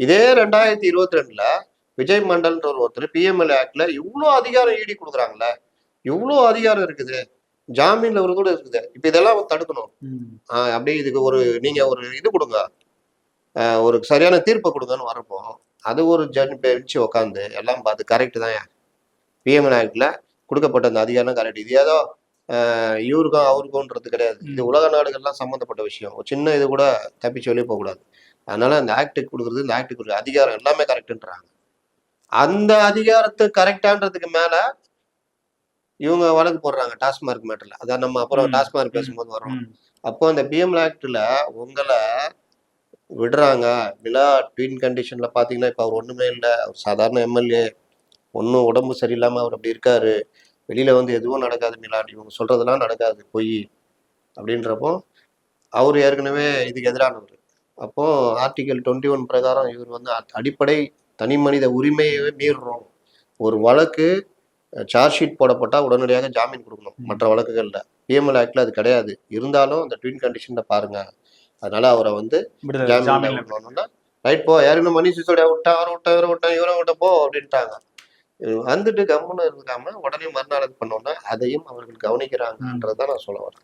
இதே ரெண்டாயிரத்தி இருபத்தி ரெண்டுல விஜய் மண்டல்ன்ற ஒரு ஒருத்தர் பிஎம்எல் ஆக்ட்ல இவ்வளோ அதிகாரம் ஈடி கொடுக்குறாங்களே இவ்வளோ அதிகாரம் இருக்குது. ஜாமீன்ல ஒரு கூட இருக்குது. இப்ப இதெல்லாம் தடுக்கணும். அப்படியே இதுக்கு ஒரு நீங்க ஒரு இது கொடுங்க. ஆஹ் ஒரு சரியான தீர்ப்பை கொடுங்கன்னு வரப்போ அது ஒரு ஜட்ஜ் பெஞ்சு உட்காந்து எல்லாம் பார்த்து கரெக்ட் தான் பிஎம்எல் ஆக்ட்ல கொடுக்கப்பட்ட அந்த அதிகாரம் கரெக்ட் இது ஏதோ இவருக்கும் அவருக்கும்ன்றது கிடையாது. இது. உலக நாடுகள்லாம் சம்மந்தப்பட்ட விஷயம். ஒரு சின்ன இது கூட தப்பிச்சு வெளியே போகக்கூடாது. அதனால அந்த ஆக்டுக்கு கொடுக்குறது இந்த ஆக்டுக்கு கொடுக்குற அதிகாரம் எல்லாமே கரெக்டுன்றாங்க அந்த அதிகாரத்தை கரெக்டான்றதுக்கு மேல இவங்க வழக்கு போடுறாங்க டாஸ்மார்க் மேட்டர்ல. அதான் நம்ம அப்புறம். டாஸ்மார்க் பேசும்போது வரோம். அப்போ அந்த பிஎம் ஆக்ட்ல உங்களை விடுறாங்க. விழா ட்வீன் கண்டிஷன்ல பாத்தீங்கன்னா இப்ப அவர் ஒண்ணுமே இல்லை. அவர் சாதாரண எம்எல்ஏ ஒன்றும் உடம்பு சரியில்லாம அவர் அப்படி இருக்காரு. வெளியில வந்து எதுவும் நடக்காது மிலாட் இவங்க சொல்றதெல்லாம் நடக்காது பொய். அப்படின்றப்போ அவர் ஏற்கனவே இதுக்கு எதிரானவர். அப்போ ஆர்டிகல் டுவெண்ட்டி ஒன் பிரகாரம் இவர் வந்து அடிப்படை தனி மனித உரிமையை மீறுறோம். ஒரு வழக்கு சார்ஜ் ஷீட் போடப்பட்டா உடனடியாக ஜாமீன் கொடுக்கணும். மற்ற வழக்குகள்ல. பிஎம்எல் ஆக்ட்ல அது கிடையாது. இருந்தாலும் அந்த ட்வீன் கண்டிஷன்ல பாருங்க. அதனால அவரை வந்து ரைட் போ. யாருன்னு மணி சிசோடியா விட்டா அவரை விட்டா இவரை விட்டா இவரை விட்ட போ அப்படின்ட்டாங்க. வந்துட்டு கம்முன்னு இருக்காம உடனே மறுநாள் இது பண்ணோம்னா அதையும் அவர்கள் கவனிக்கிறாங்கன்றதான் நான் சொல்ல வரேன்.